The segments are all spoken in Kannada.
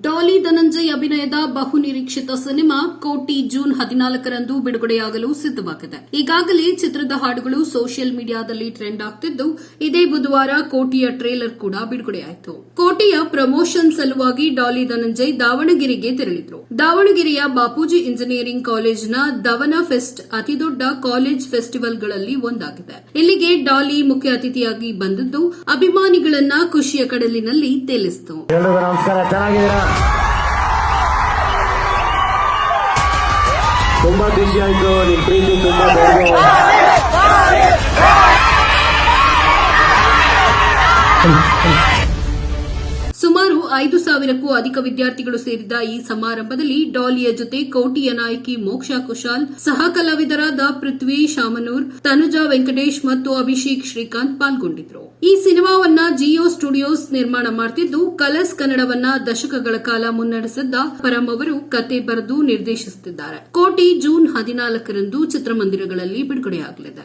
ಡಾಲಿ ಧನಂಜಯ್ ಅಭಿನಯದ ಬಹು ನಿರೀಕ್ಷಿತ ಸಿನಿಮಾ ಕೋಟಿ ಜೂನ್ ಹದಿನಾಲ್ಕರಂದು ಬಿಡುಗಡೆಯಾಗಲು ಸಿದ್ಧವಾಗಿದೆ. ಈಗಾಗಲೇ ಚಿತ್ರದ ಹಾಡುಗಳು ಸೋಷಿಯಲ್ ಮೀಡಿಯಾದಲ್ಲಿ ಟ್ರೆಂಡ್ ಆಗ್ತಿದ್ದು, ಇದೇ ಬುಧವಾರ ಕೋಟಿಯ ಟ್ರೇಲರ್ ಕೂಡ ಬಿಡುಗಡೆಯಾಯಿತು. ಕೋಟಿಯ ಪ್ರಮೋಷನ್ ಸಲುವಾಗಿ ಡಾಲಿ ಧನಂಜಯ್ ದಾವಣಗೆರೆಗೆ ತೆರಳಿದ್ರು. ದಾವಣಗೆರೆಯ ಬಾಪೂಜಿ ಇಂಜಿನಿಯರಿಂಗ್ ಕಾಲೇಜ್ನ ದವನ ಫೆಸ್ಟ್ ಅತಿದೊಡ್ಡ ಕಾಲೇಜ್ ಫೆಸ್ಟಿವಲ್ಗಳಲ್ಲಿ ಒಂದಾಗಿದೆ. ಇಲ್ಲಿಗೆ ಡಾಲಿ ಮುಖ್ಯ ಅತಿಥಿಯಾಗಿ ಬಂದಿದ್ದು, ಅಭಿಮಾನಿಗಳನ್ನ ಖುಷಿಯ ಕಡಲಿನಲ್ಲಿ ತೇಲಿಸಿತು. Combat is your goal in 3, 2, combat or go. Hey. ಐದು ಸಾವಿರಕ್ಕೂ ಅಧಿಕ ವಿದ್ಯಾರ್ಥಿಗಳು ಸೇರಿದ್ದ ಈ ಸಮಾರಂಭದಲ್ಲಿ ಡಾಲಿಯ ಜೊತೆ ಕೌಟಿಯ ನಾಯಕಿ ಮೋಕ್ಷಾ ಕುಶಾಲ್, ಸಹ ಕಲಾವಿದರಾದ ಪೃಥ್ವಿ ಶಾಮನೂರ್, ತನುಜಾ ವೆಂಕಟೇಶ್ ಮತ್ತು ಅಭಿಷೇಕ್ ಶ್ರೀಕಾಂತ್ ಪಾಲ್ಗೊಂಡಿದ್ರು. ಈ ಸಿನಿಮಾವನ್ನ ಜಿಯೋ ಸ್ಟುಡಿಯೋಸ್ ನಿರ್ಮಾಣ ಮಾಡ್ತಿದ್ದು ಕಲರ್ಸ್ ಕನ್ನಡವನ್ನ ದಶಕಗಳ ಕಾಲ ಮುನ್ನಡೆಸಿದ್ದ ಪರಂ ಅವರು ಕತೆ ಬರೆದು ನಿರ್ದೇಶಿಸುತ್ತಿದ್ದಾರೆ. ಕೋಟಿ ಜೂನ್ ಹದಿನಾಲ್ಕರಂದು ಚಿತ್ರಮಂದಿರಗಳಲ್ಲಿ ಬಿಡುಗಡೆಯಾಗಲಿದೆ.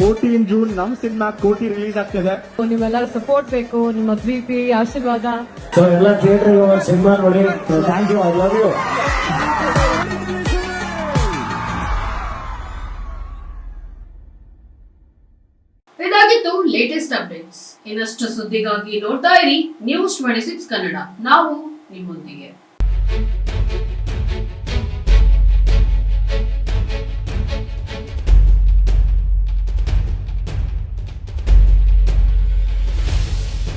ಕೋಟಿ ಇನ್ ಜೂನ್ ನಮ್ ಸಿನಿಮಾ ಕೋಟಿ ರಿಲೀಸ್ ಆಗ್ತದೆ. ನಿಮ್ಮೆಲ್ಲರ ಸಪೋರ್ಟ್ ಬೇಕು ನಿಮ್ಮ ಪ್ರೀತಿ ಆಶೀರ್ವಾದ. ಸೊ ಎಲ್ಲ ಥಿಯೇಟರ್ಗೆ ಒಂದು ಸಿನಿಮಾ ನೋಡಿ. Thank you I love you ಇದಾಗಿತ್ತು ಲೇಟೆಸ್ಟ್ ಅಪ್ಡೇಟ್ಸ್ ಇನ್ನಷ್ಟು ಸುದ್ದಿಗಾಗಿ ನೋಡ್ತಾ ಇರಿ ನ್ಯೂಸ್ ಟ್ವೆಂಟಿ ಸಿಕ್ಸ್ ಕನ್ನಡ. ನಾವು ನಿಮ್ಮೊಂದಿಗೆ.